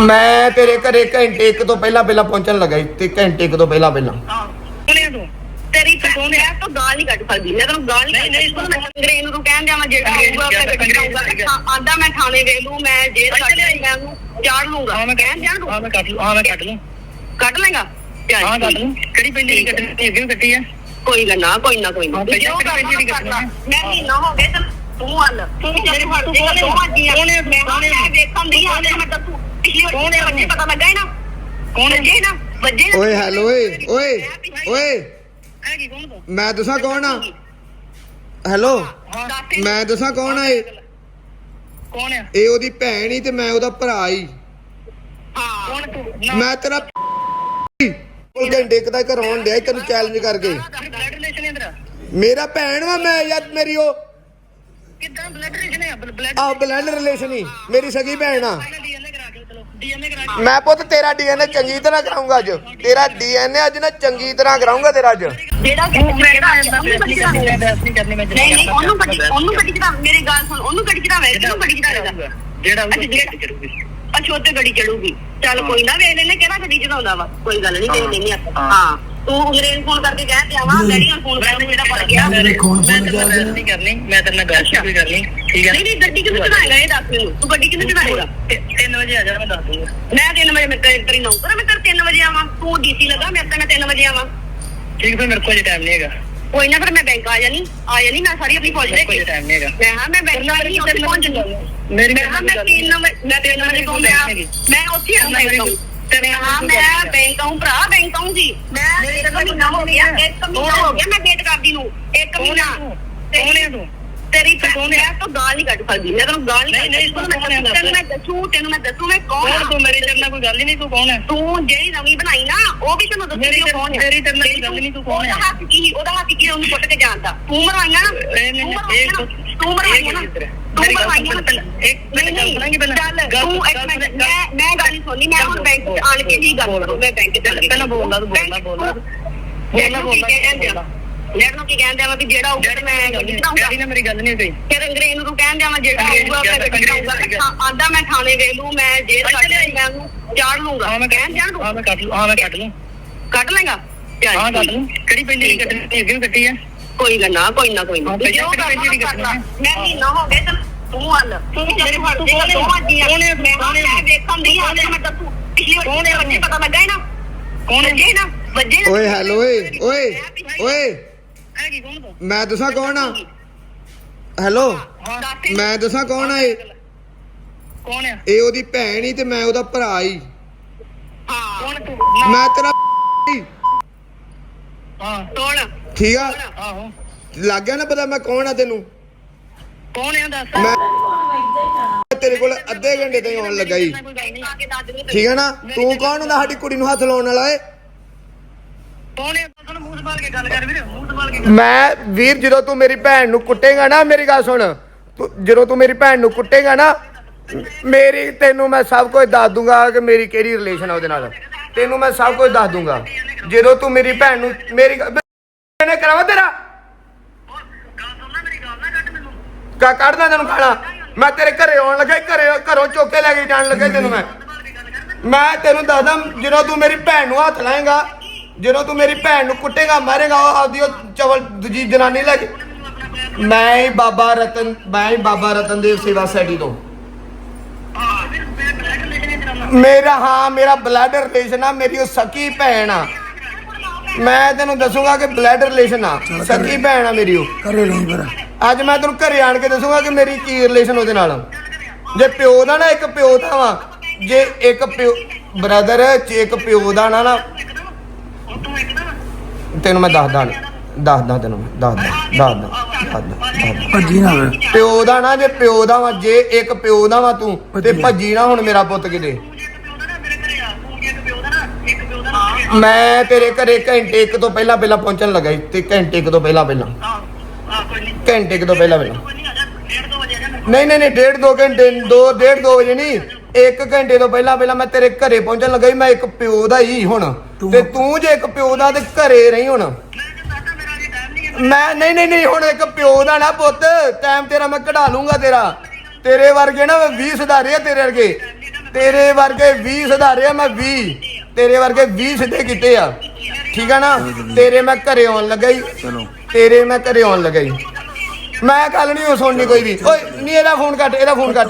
ਮੈਂ ਤੇਰੇ ਘਰੇ ਘੰਟੇ ਇੱਕ ਤੋਂ ਪਹਿਲਾਂ ਪਹਿਲਾਂ ਪਹੁੰਚਣ ਲੱਗਾ ਸੀ ਤੇ ਘੰਟੇ ਇੱਕ ਤੋਂ ਪਹਿਲਾਂ ਪਹਿਲਾਂ। ਕੋਨੇ ਤੂੰ? ਤੇਰੀ ਭੈਣ ਮੈਂ ਤਾਂ ਗਾਲ ਨਹੀਂ ਕੱਢ ਸਕਦੀ। ਮੈਂ ਤੈਨੂੰ ਗਾਲ ਨਹੀਂ ਨਹੀਂ, ਕੱਢ ਸਕਦੀ ਮੈਂ ਅੰਗਰੇਜ਼ ਨੂੰ ਕਹਿਣ ਦਿਆਂ ਮੈਂ ਜਿਹੜਾ ਅੰਗਰੇਜ਼ ਆਊਗਾ ਮੈਂ ਅੰਗਰੇਜ਼ ਕੱਢਾਊਗਾ ਆਂਦਾ ਮੈਂ ਥਾਣੇ ਵੇ ਲੂ ਮੈਂ ਜੇਲ੍ਹ ਕੱਢ ਲਈ ਮੈਂ ਉਹਨੂੰ ਚਾੜ ਲੂੰਗਾ ਹਾਂ ਮੈਂ ਕਹਿਣ ਦਿਆਂ ਹਾਂ ਮੈਂ ਕੱਟ ਲੂ ਹਾਂ ਮੈਂ ਕੱਟ ਲੂ ਕੱਢ ਲੇਗਾ ਹਾਂ ਕੱਟ ਲੂ ਕਿਹੜੀ ਪਹਿਲੀ ਦੀ ਕੱਟਣੀ ਅੱਗੇ ਵੀ ਕੱਟੀ ਆ ਕੋਈ ਗੱਲ ਨਾ ਕੋਈ ਨਾ ਕੋਈ ਨਾ। ਮੈਂ ਮਹੀਨਾ ਹੋ ਗਿਆ ਤੇ ਤੂੰ ਹੱਲ। ਤੂੰ ਜਿਹੜੇ ਫੜ ਦੇ ਕੌਣ ਹੈ? ਦੋਵਾਂ ਜੀਆਂ ਕੌਣ ਹੈ? ਮੈਂ ਕੌਣ ਹੈ? ਮੈਂ ਵੇਖਣ ਦੀ ਆ ਮੈਂ ਦੱਸੂ ਪਿਛਲੀ ਵਾਰ ਕੌਣ ਹੈ? ਬੱਚੇ ਪਤਾ ਲੱਗਾ ਹੀ ਨਾ? ਕੌਣ ਹੈ? ਵੱਜੇ ਨਾ? ਵੱਜੇ ਨਾ ਓਏ ਹੈਲੋ ਓਏ ਓਏ ਓਏ। ਹੈ ਕੀ ਕੌਣ ਤੂੰ ਮੈਂ ਦੱਸਾਂ ਕੌਣ ਆ? ਹੈਲੋ। ਹਾਂ ਦੱਸ ਮੈਂ ਦੱਸਾਂ ਕੌਣ ਆ ਇਹ? ਕੌਣ ਆ? ਇਹ ਉਹਦੀ ਭੈਣ ਹੀ ਤੇ ਮੈਂ ਉਹਦਾ ਭਰਾ ਹੀ। ਹਾਂ ਕੌਣ ਤੂੰ? ਨਾ। ਮੈਂ ਤੇਰਾ ਉਹ ਘੰਟੇ ਇੱਕ ਦਾ ਘਰੋਂ ਡਿਆ ਤੈਨੂੰ ਚੈਲੰਜ ਕਰਕੇ। ਬਲੱਡ ਰਿਲੇਸ਼ਨ ਹੈ ਤੇਰਾ ਮੇਰਾ ਭੈਣ ਵਾ ਮੈਂ ਯਾਰ ਮੇਰੀ ਉਹ ਕਿੱਦਾਂ ਬਲੱਡ ਰਿਲੇਸ਼ਨ ਹੈ ਬਲੱਡ ਆ। ਬਲੱਡ ਰਿਲੇਸ਼ਨ ਹੀ। ਮੇਰੀ ਸਗੀ ਭੈਣ ਆ। ਡੀਐਨਏ ਕਰਾ ਮੈਂ ਪੁੱਤ ਤੇਰਾ ਡੀਐਨਏ ਚੰਗੀ ਤਰ੍ਹਾਂ ਕਰਾਉਂਗਾ ਅੱਜ। ਤੇਰਾ ਡੀਐਨਏ ਅੱਜ ਨਾ ਚੰਗੀ ਤਰ੍ਹਾਂ ਕਰਾਉਂਗਾ ਤੇਰਾ ਅੱਜ। ਜਿਹੜਾ ਉਹਨੂੰ ਚੜਾ ਨਹੀਂ ਕਰਨੀ ਮੈਂ ਨਹੀਂ ਨਹੀਂ ਉਹਨੂੰ ਗੱਡੀ ਉਹਨੂੰ ਗੱਡੀ ਚੜਾ ਮੇਰੀ ਗੱਲ ਸੁਣ ਉਹਨੂੰ ਗੱਡੀ ਚੜਾ ਵੇ ਕਿਹਨੂੰ ਗੱਡੀ ਚੜਾਵੇਗਾ ਜਿਹੜਾ ਅੱਛਾ, ਉੱਤੇ ਗੱਡੀ ਚੜੂਗੀ ਚੱਲ ਕੋਈ ਨਾ ਵੇਖ ਲੈਨੇ ਕਿਹੜਾ ਗੱਡੀ ਚੜਾਉਂਦਾ ਵਾ। ਕੋਈ ਗੱਲ ਨਹੀਂ ਹਾਂ। ਤੂੰ ਅੰਗਰੇਜ਼ ਫੋਨ ਕਰਕੇ ਕਹਿ ਤੇ ਆਵਾਂ ਡੈਡੀ ਨੂੰ ਫੋਨ ਕਰਕੇ ਜਿਹੜਾ ਪੜ ਗਿਆ ਮੈਂ ਨਹੀਂ ਤੇਰੇ ਮੈਂ ਤੇਰੇ ਨਾਲ ਬਹਿਸ ਨਹੀਂ ਕਰਨੀ ਮੈਂ ਤੇਰੇ ਨਾਲ ਗੱਲ ਸ਼ੁਰੂ ਕਰਨੀ ਠੀਕ ਹੈ ਨਹੀਂ ਗੱਡੀ ਕਿੱਥੇ ਚੜਾਏਗਾ ਇਹ ਦੱਸ ਮੈਨੂੰ। ਤੂੰ ਗੱਡੀ ਕਿੱਥੇ ਚੜਾਏਗਾ 3 ਵਜੇ ਆ ਜਾ ਮੈਂ ਦੱਸ ਦੂੰਗਾ। ਮੈਂ 3 ਵਜੇ ਮੈਂ ਤੇਰੀ ਤੇਰੀ ਨੌਕਰ ਮੈਂ ਕਰ 3 ਵਜੇ ਆਵਾਂ। ਤੂੰ ਡੀਸੀ ਲਗਾ ਮੈਂ ਤਾਂ 3 ਵਜੇ ਆਵਾਂ। ਠੀਕ ਫਿਰ ਮੇਰੇ ਕੋਲ ਟਾਈਮ ਨਹੀਂ ਹੈਗਾ। ਕੋਈ ਨਾ ਫਿਰ ਮੈਂ ਬੈਂਕ ਆ ਜਾਣੀ ਆ ਜਾਣੀ ਮੈਂ ਸਾਰੀ ਆਪਣੀ ਫੌਜ ਲੈ ਮੇਰੇ ਕੇ ਕੋਲ ਟਾਈਮ ਨਹੀਂ ਹੈਗਾ। ਮੈਂ ਹਾਂ ਮੈਂ ਬੈਂਕ ਆ ਜਾਣੀ ਉੱਥੇ ਪਹੁੰਚ ਜਾਣੀ ਮੇਰੀ ਮੈਂ ਮੈਂ 3 ਵਜੇ ਮੈਂ 3 ਵਜੇ ਤੋਂ ਮੈਂ ਮੈਂ ਉੱਥੇ ਆ ਤੇ ਹਾਂ ਮੈਂ ਬੈਂਕ ਆਉਂ ਭਰਾ ਬੈਂਕ ਆਉਂਗੀ ਮੈਂ ਇੱਕ ਮਹੀਨਾ ਹੋ ਗਿਆ। ਇੱਕ ਮਹੀਨਾ ਹੋ ਗਿਆ ਮੈਂ ਵੇਟ ਕਰਦੀ ਨੂੰ। ਇੱਕ ਮਹੀਨਾ। ਕੌਣ ਹੈ ਤੂੰ? ਤੇਰੀ ਭੈਣ ਮੈਂ ਤਾਂ ਗਾਲ ਨਹੀਂ ਕੱਢ ਸਕਦੀ। ਮੈਂ ਤੈਨੂੰ ਗਾਲ ਨਹੀਂ ਨਹੀਂ, ਨਹੀਂ, ਕੱਢ ਤੂੰ ਕੌਣ ਹੈ? ਤੈਨੂੰ ਮੈਂ ਦੱਸੂ ਤੈਨੂੰ ਮੈਂ ਦੱਸੂ ਮੈਂ ਕੌਣ ਕੌਣ ਹਾਂ। ਤੂੰ? ਮੇਰੀ ਤੇਰੇ ਨਾਲ ਕੋਈ ਗੱਲ ਹੀ ਨਹੀਂ ਤੂੰ ਕੌਣ ਹੈ ਤੂੰ ਜਿਹੜੀ ਨਵੀਂ ਬਣਾਈ ਨਾ ਉਹ ਵੀ ਤੈਨੂੰ ਦੱਸੂ ਕਿ ਉਹ ਕੌਣ ਹੈ ਤੇਰੀ ਤੇਰੇ ਨਾਲ ਕੋਈ ਗੱਲ ਨਹੀਂ ਤੂੰ ਕੌਣ ਹੈ ਉਹਦਾ ਹੱਥ ਕੀ ਉਹਦਾ ਹੱਥ ਕੀ ਉਹਨੂੰ ਕੁੱਟ ਕੇ ਜਾਣਦਾ ਤੂੰ ਮਰਵਾਈਆਂ ਨਾ। ਤੂੰ ਨਾ। ਤੂੰ ਨਾ। ਇੱਕ ਮਿੰਟ ਗੱਲ ਸੁਣਾਂਗੀ ਪਹਿਲਾਂ। ਚੱਲ ਤੂੰ ਇੱਕ ਮਿੰਟ। ਮੈਂ ਸੁਣਨੀ ਮੈਂ ਹੁਣ ਬੈਂਕ ਚ ਆਣ ਕੇ ਹੀ ਗੱਲ ਕਰੂੰ ਮੈਂ ਬੈਂਕ ਚ ਪਹਿਲਾਂ ਬੋਲਦਾ ਤੂੰ ਬੋਲਦਾ ਬੋਲਦਾ ਕਹਿੰਦੇ ਆ ਲੈਟ ਨੂੰ ਕੀ ਕਹਿੰਦੇ ਆ ਵੀ ਜਿਹੜਾ ਤੇ ਮੈਂ ਡੈਡੀ ਨੇ ਮੇਰੀ ਗੱਲ ਨਹੀਂ ਹੋਈ। ਫਿਰ ਅੰਗਰੇਜ਼ ਨੂੰ ਤੂੰ ਕਹਿੰਦੇ ਆ ਮੈਂ ਜਿਹੜਾ ਚੜਾਉਂਗਾ ਆਂਦਾ ਮੈਂ ਥਾਣੇ ਵੇ ਲੂ ਮੈਂ ਲਈ ਮੈਂ ਉਹਨੂੰ ਚਾੜ ਲੂੰਗਾ ਹਾਂ ਮੈਂ ਕਹਿਣ ਜਾਣ ਹਾਂ ਮੈਂ ਕੱਟ ਲੂ ਹਾਂ ਮੈਂ ਕੱਟ ਲੂ ਕੱਢ ਲੇਗਾ ਹਾਂ ਕੱਟ ਲੂ ਕਿਹੜੀ ਪਹਿਲੀ ਦੀ ਕੱਟਣੀ ਅੱਗੇ ਵੀ ਕੱਟੀ ਆ ਕੋਈ ਗੱਲ ਨਾ ਕੋਈ ਨਾ ਕੋਈ ਨਾ। ਪਹਿਲਾਂ ਜੋ ਜਿਹੜੀ ਮੈਂ ਮਹੀਨਾ ਹੋ ਗਿਆ ਤੇ ਤੂੰ ਹੱਲ। ਤੂੰ ਜਿਹੜੇ ਫੜ ਦੇ ਦੋਵਾਂ ਹੈ? ਮੈਂ ਮੈਂ ਵੇਖਣ ਦੀ ਆ ਮੈਂ ਦੱਸੂ ਪਿਛਲੀ ਵਾਰ ਕੌਣ ਹੈ? ਬੱਚੇ ਪਤਾ ਲੱਗਾ ਹੀ ਨਾ ਕੌਣ ਹੈ ਵੱਜੇ ਨਾ ਵੱਜੇ ਨਾ ਓਏ ਹੈਲੋ ਓਏ ਓਏ ਓਏ। ਹੈ ਕੀ ਕੌਣ ਤੂੰ ਮੈਂ ਦੱਸਾਂ ਕੌਣ ਆ? ਹੈਲੋ। ਹਾਂ ਦੱਸ ਮੈਂ ਦੱਸਾਂ ਕੌਣ ਆ ਇਹ? ਕੌਣ ਆ? ਇਹ ਉਹਦੀ ਭੈਣ ਹੀ ਤੇ ਮੈਂ ਉਹਦਾ ਭਰਾ ਹੀ। ਹਾਂ ਕੌਣ ਤੂੰ? ਨਾ। ਮੈਂ ਤੇਰਾ ਹਾਂ। ਤੋੜ ਠੀਕ ਆ? ਆਹੋ। ਲੱਗ ਗਿਆ ਨਾ ਪਤਾ ਮੈਂ ਕੌਣ ਆ ਤੈਨੂੰ? ਕੌਣ ਆ ਦੱਸ। ਮੈਂ ਤੇਰੇ ਕੋਲ ਅੱਧੇ ਘੰਟੇ ਤੋਂ ਹੀ ਆਉਣ ਲੱਗਾ ਦੇ ਠੀਕ ਹੈ ਨਾ? ਤੂੰ ਕੌਣ ਹੁੰਦਾ ਸਾਡੀ ਕੁੜੀ ਨੂੰ ਹੱਥ ਲਾਉਣ ਵਾਲਾ ਏ ਕੌਣ ਆ ਤੁਹਾਨੂੰ ਮੂੰਹ ਸੰਭਾਲ ਕੇ ਗੱਲ ਕਰ ਵੀਰ ਮੂੰਹ ਸੰਭਾਲ ਕੇ ਮੈਂ ਵੀਰ ਜਦੋਂ ਤੂੰ ਮੇਰੀ ਭੈਣ ਨੂੰ ਕੁੱਟੇਗਾ ਨਾ ਮੇਰੀ ਗੱਲ ਸੁਣ। ਤੂੰ ਜਦੋਂ ਤੂੰ ਮੇਰੀ ਭੈਣ ਨੂੰ ਕੁੱਟੇਗਾ ਨਾ ਮੇਰੀ ਤੈਨੂੰ ਮੈਂ ਸਭ ਕੁਝ ਦੱਸ ਦੂੰਗਾ ਕਿ ਮੇਰੀ ਕਿਹੜੀ ਰਿਲੇਸ਼ਨ ਆ ਉਹਦੇ ਨਾਲ। ਤੈਨੂੰ ਮੈਂ ਸਭ ਕੁਝ ਦੱਸ ਦੂੰਗਾ। ਜਦੋਂ ਤੂੰ ਮੇਰੀ ਭੈਣ ਨੂੰ ਮੇਰੀ ਨੇ ਕਰਾਵਾ ਤੇਰਾ? ਗੱਲ ਸੁਣਨਾ ਮੇਰੀ ਗੱਲ ਨਾ ਕੱਟ ਮੈਨੂੰ। ਕਾ ਕੱਢਦਾ ਤੈਨੂੰ ਖਾਣਾ ਮੈਂ ਤੇਰੇ ਘਰੇ ਆਉਣ ਲੱਗਾ ਘਰੇ ਘਰੋਂ ਚੁੱਕ ਲੈ ਕੇ ਜਾਣ ਲੱਗਾ ਤੈਨੂੰ ਮੈਂ। ਮੈਂ ਤੈਨੂੰ ਦੱਸਦਾ ਜਦੋਂ ਤੂੰ ਮੇਰੀ ਭੈਣ ਨੂੰ ਹੱਥ ਲਾਏਗਾ ਜਦੋਂ ਤੂੰ ਮੇਰੀ ਭੈਣ ਨੂੰ ਕੁੱਟੇਗਾ ਮਾਰੇਗਾ ਉਹ ਆਪਦੀ ਉਹ ਚਵਲ ਦੂਜੀ ਜਨਾਨੀ ਲੈ ਕੇ। ਮੈਂ ਹੀ ਬਾਬਾ ਰਤਨ ਮੈਂ ਹੀ ਬਾਬਾ ਰਤਨਦੇਵ ਸੇਵਾ ਸੋਸਾਇਟੀ ਤੋਂ। ਮੇਰਾ ਹਾਂ ਮੇਰਾ ਬਲੱਡ ਰਿਲੇਸ਼ਨ ਆ ਮੇਰੀ ਉਹ ਸਕੀ ਭੈਣ ਆ। ਮੈਂ ਤੈਨੂੰ ਦੱਸੂਗਾ ਕਿ ਬਲੱਡ ਰਿਲੇਸ਼ਨ ਆ ਸਕੀ ਭੈਣ ਆ ਮੇਰੀ ਉਹ। ਕਰੇ ਨਹੀਂ ਪਰ ਅੱਜ ਮੈਂ ਤੈਨੂੰ ਘਰੇ ਆਣ ਕੇ ਦੱਸੂਗਾ ਕਿ ਮੇਰੀ ਕੀ ਰਿਲੇਸ਼ਨ ਉਹਦੇ ਨਾਲ। ਜੇ ਪਿਓ ਦਾ ਨਾ ਇੱਕ ਪਿਓ ਦਾ ਵਾ ਜੇ ਇੱਕ ਪਿਓ ਬ੍ਰਦਰ ਚ ਇੱਕ ਪਿਓ ਦਾ ਨਾ ਨਾ। ਤੈਨੂੰ ਮੈਂ ਦੱਸਦਾ ਦੱਸਦਾ ਤੈਨੂੰ ਮੈਂ ਦੱਸਦਾ ਦੱਸਦਾ ਭੱਜੀ ਨਾ ਪਿਓ ਦਾ ਨਾ ਜੇ ਪਿਓ ਦਾ ਵਾ ਜੇ ਇੱਕ ਪਿਓ ਦਾ ਵਾ ਤੂੰ ਤੇ ਭੱਜੀ ਨਾ। ਹੁਣ ਮੇਰਾ ਪੁੱਤ ਕਿਤੇ। ਜੇ ਜੇ ਮੈਂ ਤੇਰੇ ਘਰੇ ਘੰਟੇ ਇੱਕ ਤੋਂ ਪਹਿਲਾਂ ਪਹਿਲਾਂ ਪਹੁੰਚਣ ਲੱਗਾ ਤੇ ਘੰਟੇ ਇੱਕ ਤੋਂ ਪਹਿਲਾਂ ਪਹਿਲਾਂ ਘੰਟੇ ਤੋਂ ਪਹਿਲਾਂ ਕੋਈ ਨਹੀਂ ਨਹੀਂ ਨਹੀਂ ਡੇਢ ਦੋ ਘੰਟੇ ਦੋ ਡੇਢ ਦੋ ਵਜੇ ਨਹੀਂ ਇੱਕ ਘੰਟੇ ਤੋਂ ਪਹਿਲਾਂ ਪਹਿਲਾਂ ਮੈਂ ਤੇਰੇ ਘਰੇ ਪਹੁੰਚਣ ਲੱਗਾ ਸੀ ਮੈਂ ਇੱਕ ਪਿਓ ਦਾ ਹੀ ਹੁਣ। ਤੇ ਤੂੰ ਜੇ ਇੱਕ ਪਿਓ ਦਾ ਤੇ ਘਰੇ ਰਹੀ ਹੁਣ। ਮੈਂ ਨਹੀਂ ਮੈਂ ਨਹੀਂ ਨਹੀਂ ਹੁਣ ਇੱਕ ਪਿਓ ਦਾ ਨਾ ਪੁੱਤ ਟਾਈਮ ਤੇਰਾ ਮੈਂ ਕਢਾ ਲੂੰਗਾ ਤੇਰਾ। ਤੇਰੇ ਵਰਗੇ ਨਾ 20 ਸੁਧਾਰੇ ਆ ਤੇਰੇ ਵਰਗੇ। ਮੈਂ ਤੇਰੇ ਵਰਗੇ 20 ਸੁਧਾਰੇ ਆ ਮੈਂ 20 ਤੇਰੇ ਵਰਗੇ 20 ਸਿੱਧੇ ਕੀਤੇ ਆ। ਠੀਕ ਆ ਨਾ? ਤੇਰੇ ਮੈਂ ਘਰੇ ਆਉਣ ਲੱਗਾ ਹੀ ਚਲੋ। ਤੇਰੇ ਮੈਂ ਘਰੇ ਆਉਣ ਲੱਗਾ ਜੀ। ਮੈਂ ਗੱਲ ਨਹੀਂ ਸੁਣਨੀ ਕੋਈ ਵੀ। ਓਏ ਨਹੀਂ ਇਹਦਾ ਫੋਨ ਕੱਟ, ਇਹਦਾ ਫੋਨ ਕੱਟ।